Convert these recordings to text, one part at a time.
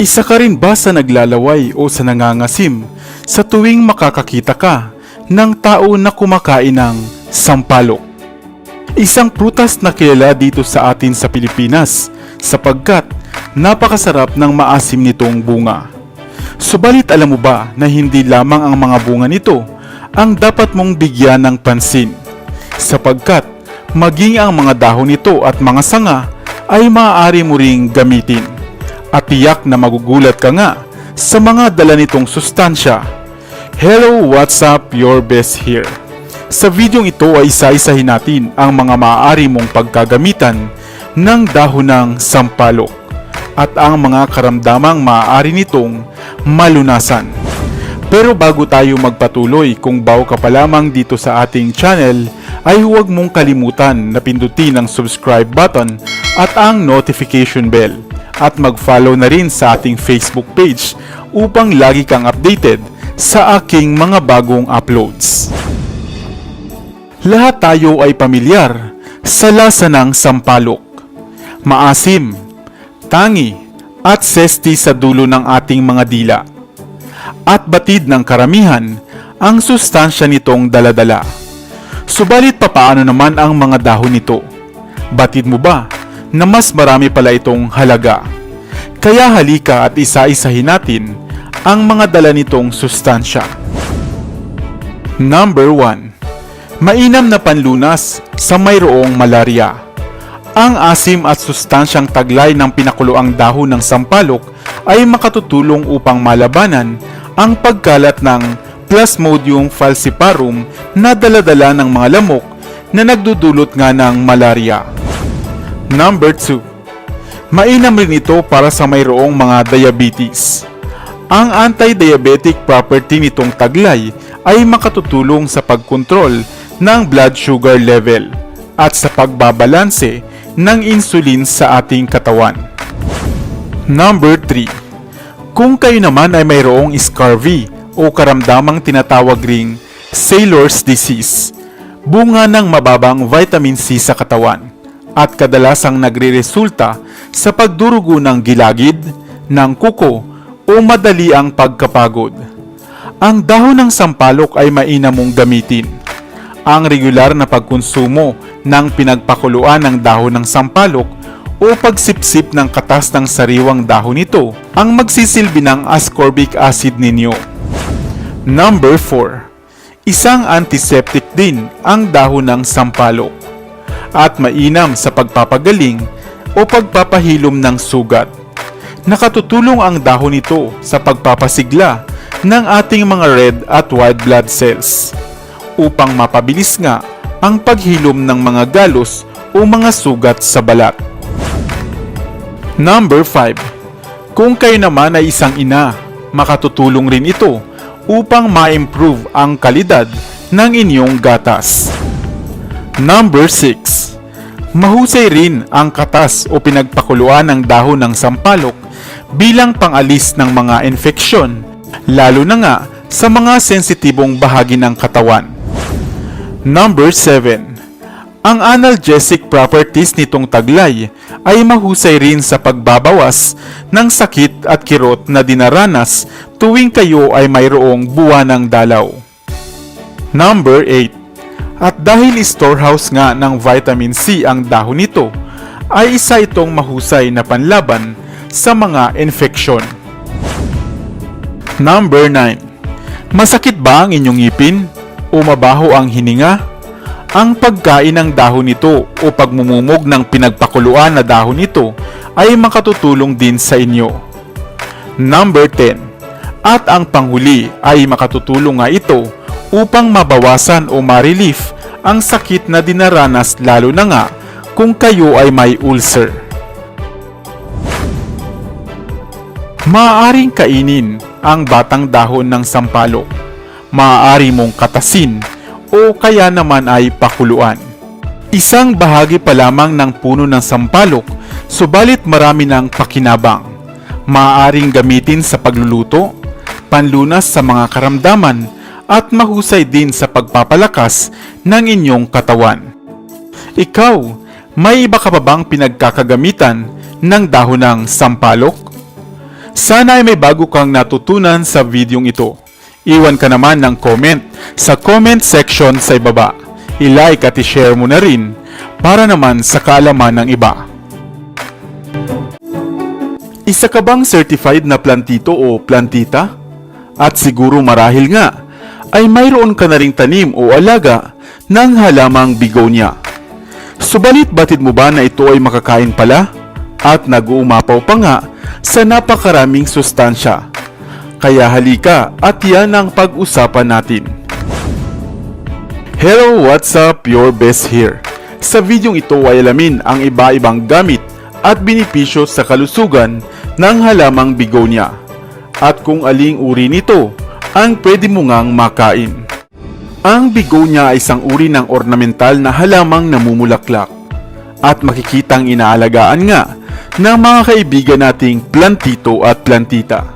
Isa ka rin ba sa naglalaway o sa nangangasim sa tuwing makakakita ka ng tao na kumakain ng sampalok? Isang prutas na kilala dito sa atin sa Pilipinas sapagkat napakasarap ng maasim nitong bunga. Subalit alam mo ba na hindi lamang ang mga bunga nito ang dapat mong bigyan ng pansin sapagkat maging ang mga dahon nito at mga sanga ay maaari mo ring gamitin at tiyak na magugulat ka nga sa mga dala nitong sustansya. Hello, what's up? Your best here. Sa videong ito ay isa-isahin natin ang mga maaari mong pagkagamitan ng dahon ng sampalok at ang mga karamdamang maaari nitong malunasan. Pero bago tayo magpatuloy, kung bago ka pa lamang dito sa ating channel, ay huwag mong kalimutan na pindutin ang subscribe button at ang notification bell at mag-follow na rin sa ating Facebook page upang lagi kang updated sa aking mga bagong uploads. Lahat tayo ay pamilyar sa lasa ng sampalok. Maasim, tangi, at sesti sa dulo ng ating mga dila. At batid ng karamihan ang sustansya nitong daladala. Subalit papaano naman ang mga dahon nito? Batid mo ba na mas marami pala itong halaga? Kaya halika at isa-isahin natin ang mga dala nitong sustansya. Number 1. Mainam na panlunas sa mayroong malaria. Ang asim at sustansyang taglay ng pinakuluang dahon ng sampalok ay makatutulong upang malabanan ang pagkalat ng Plasmodium falciparum na daladala ng mga lamok na nagdudulot nga ng malaria. Number 2. Mainam rin ito para sa mayroong mga diabetes. Ang anti-diabetic property nitong taglay ay makatutulong sa pagkontrol ng blood sugar level at sa pagbabalanse ng insulin sa ating katawan. Number 3. Kung kayo naman ay mayroong scurvy o karamdamang tinatawag ring sailor's disease, bunga ng mababang vitamin C sa katawan at kadalasang nagre-resulta sa pagdurugo ng gilagid, ng kuko o madali ang pagkapagod. Ang dahon ng sampalok ay mainam mong gamitin. Ang regular na pagkonsumo ng pinagpakuluan ng dahon ng sampalok o pagsipsip ng katas ng sariwang dahon nito ang magsisilbi ng ascorbic acid ninyo. Number 4. Isang antiseptic din ang dahon ng sampalok at mainam sa pagpapagaling o pagpapahilom ng sugat. Nakatutulong ang dahon nito sa pagpapasigla ng ating mga red at white blood cells upang mapabilis nga ang paghilom ng mga galos o mga sugat sa balat. Number 5. Kung kayo naman ay isang ina, makatutulong rin ito upang ma-improve ang kalidad ng inyong gatas. Number 6. Mahusay rin ang katas o pinagpakuluan ng dahon ng sampalok bilang pangalis ng mga infeksyon, lalo na nga sa mga sensitibong bahagi ng katawan. Number 7. Ang analgesic properties nitong taglay ay mahusay rin sa pagbabawas ng sakit at kirot na dinaranas tuwing kayo ay mayroong buwan ng dalaw. Number 8. At dahil storehouse nga ng vitamin C ang dahon nito, ay isa itong mahusay na panlaban sa mga infeksyon. Number 9. Masakit ba ang inyong ngipin o mabaho ang hininga? Ang pagkain ng dahon nito o pagmumumog ng pinagpakuluan na dahon nito ay makatutulong din sa inyo. Number 10. At ang panghuli ay makatutulong nga ito upang mabawasan o ma-relief ang sakit na dinaranas lalo na nga kung kayo ay may ulcer. Maaaring kainin ang batang dahon ng sampalok. Maaari mong katasin o kaya naman ay pakuluan. Isang bahagi pa lamang ng puno ng sampalok, subalit marami ng pakinabang. Maaaring gamitin sa pagluluto, panlunas sa mga karamdaman, at mahusay din sa pagpapalakas ng inyong katawan. Ikaw, may iba ka pa bang pinagkakagamitan ng dahon ng sampalok? Sana ay may bago kang natutunan sa videong ito. Iwan ka naman ng comment sa comment section sa ibaba. I-like at i-share mo na rin para naman sa kaalaman ng iba. Isa ka bang certified na plantito o plantita? At siguro marahil nga, ay mayroon ka na ring tanim o alaga ng halamang bigonia. Subalit batid mo ba na ito ay makakain pala? At nag-uumapaw pa nga sa napakaraming sustansya. Kaya halika at yan ang pag-usapan natin. Hello, what's up? Your best here. Sa videong ito ay alamin ang iba-ibang gamit at binipisyo sa kalusugan ng halamang bigonia at kung aling uri nito ang pwede mo ngang makain. Ang bigonia ay isang uri ng ornamental na halamang namumulaklak at makikitang inaalagaan nga ng mga kaibigan nating plantito at plantita.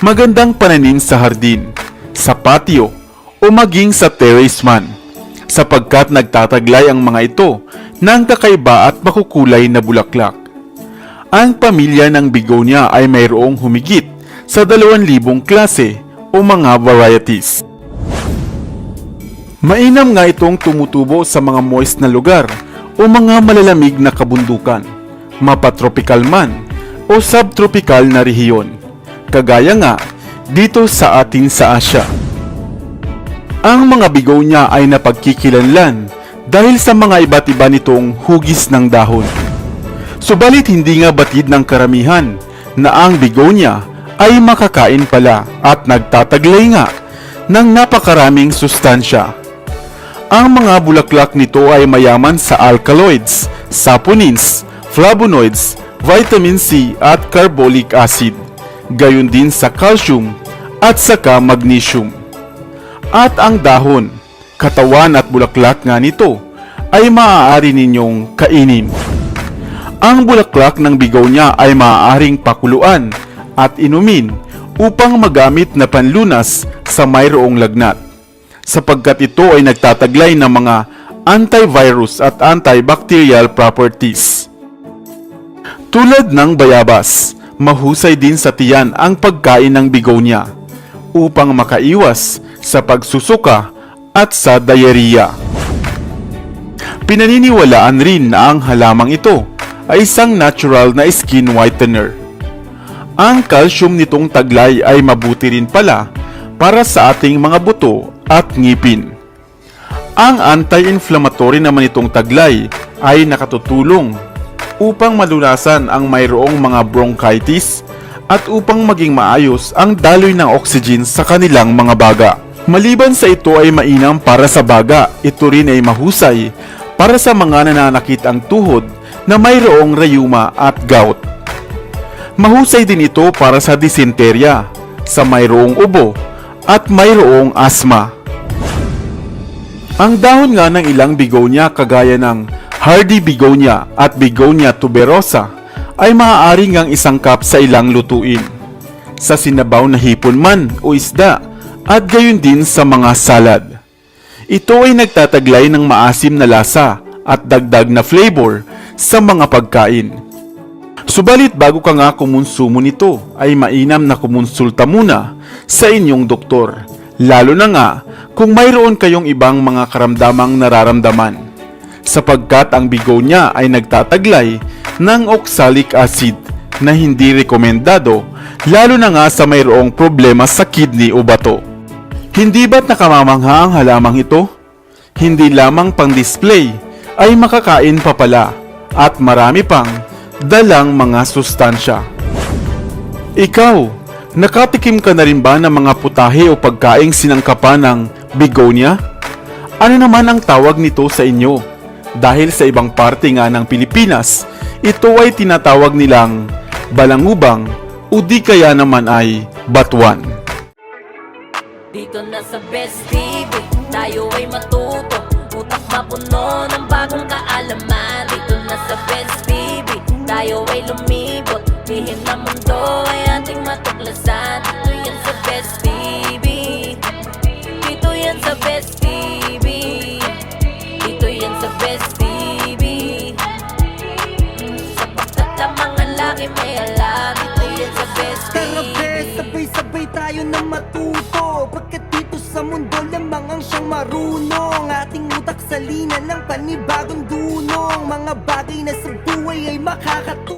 Magandang pananim sa hardin, sa patio, o maging sa terrace man sapagkat nagtataglay ang mga ito ng kakaiba at makukulay na bulaklak. Ang pamilya ng bigonia ay mayroong humigit sa 2,000 klase o mga varieties. Mainam nga itong tumutubo sa mga moist na lugar o mga malalamig na kabundukan, mapatropikal man o subtropical na rehiyon, kagaya nga dito sa atin sa Asya. Ang mga bigonia ay napagkikilanlan dahil sa mga iba't iba nitong hugis ng dahon. Subalit hindi nga batid ng karamihan na ang bigonia ay makakain pala at nagtataglay nga ng napakaraming sustansya. Ang mga bulaklak nito ay mayaman sa alkaloids, saponins, flavonoids, vitamin C at carbolic acid, gayon din sa calcium at saka magnesium. At ang dahon, katawan at bulaklak nga nito ay maaari ninyong kainin. Ang bulaklak ng bigonia ay maaaring pakuluan at inumin upang magamit na panlunas sa mayroong lagnat sapagkat ito ay nagtataglay ng mga antivirus at antibacterial properties. Tulad ng bayabas, mahusay din sa tiyan ang pagkain ng bigonia upang makaiwas sa pagsusuka at sa diarrhea. Pinaniniwalaan rin na ang halamang ito ay isang natural na skin whitener. Ang calcium nitong taglay ay mabuti rin pala para sa ating mga buto at ngipin. Ang anti-inflammatory naman itong taglay ay nakatutulong upang malunasan ang mayroong mga bronchitis at upang maging maayos ang daloy ng oxygen sa kanilang mga baga. Maliban sa ito ay mainam para sa baga, ito rin ay mahusay para sa mga nananakit ang tuhod na mayroong rayuma at gout. Mahusay din ito para sa disenterya, sa mayroong ubo, at mayroong asma. Ang dahon nga ng ilang bigonia kagaya ng hardy bigonia at bigonia tuberosa ay maaari ngang isangkap sa ilang lutuin. Sa sinabaw na hipon man o isda at gayon din sa mga salad. Ito ay nagtataglay ng maasim na lasa at dagdag na flavor sa mga pagkain. Subalit bago ka nga kumonsumo nito ay mainam na kumonsulta muna sa inyong doktor. Lalo na nga kung mayroon kayong ibang mga karamdamang nararamdaman. Sapagkat ang bigonia ay nagtataglay ng oxalic acid na hindi rekomendado lalo na nga sa mayroong problema sa kidney o bato. Hindi ba't nakamamangha ang halamang ito? Hindi lamang pang display ay makakain pa pala at marami pang dalang mga sustansya. Ikaw, nakatikim ka na rin ba ng mga putahe o pagkaing sinangkapan ng bigonia? Ano naman ang tawag nito sa inyo? Dahil sa ibang parte nga ng Pilipinas, ito ay tinatawag nilang balangubang o di kaya naman ay batuan. Dito na sa Best TV, tayo ay matuto Utak mapuno ng bagong kaalaman Dito na sa Best TV, tayo ay lumibot Bihin na mundo ay ating matuklasan. Dito yan sa Best TV Dito yan sa Best TV Dito yan sa Best TV mm, Sapagkat ang mga laki may alam Dito yan sa Best TV Tara best, sabay-sabay tayo na matuto. Pagkat dito sa mundo lamang ang siyang marunong. Ating utak sa lina ng panibagong dunong. Mga bagay na makakatulong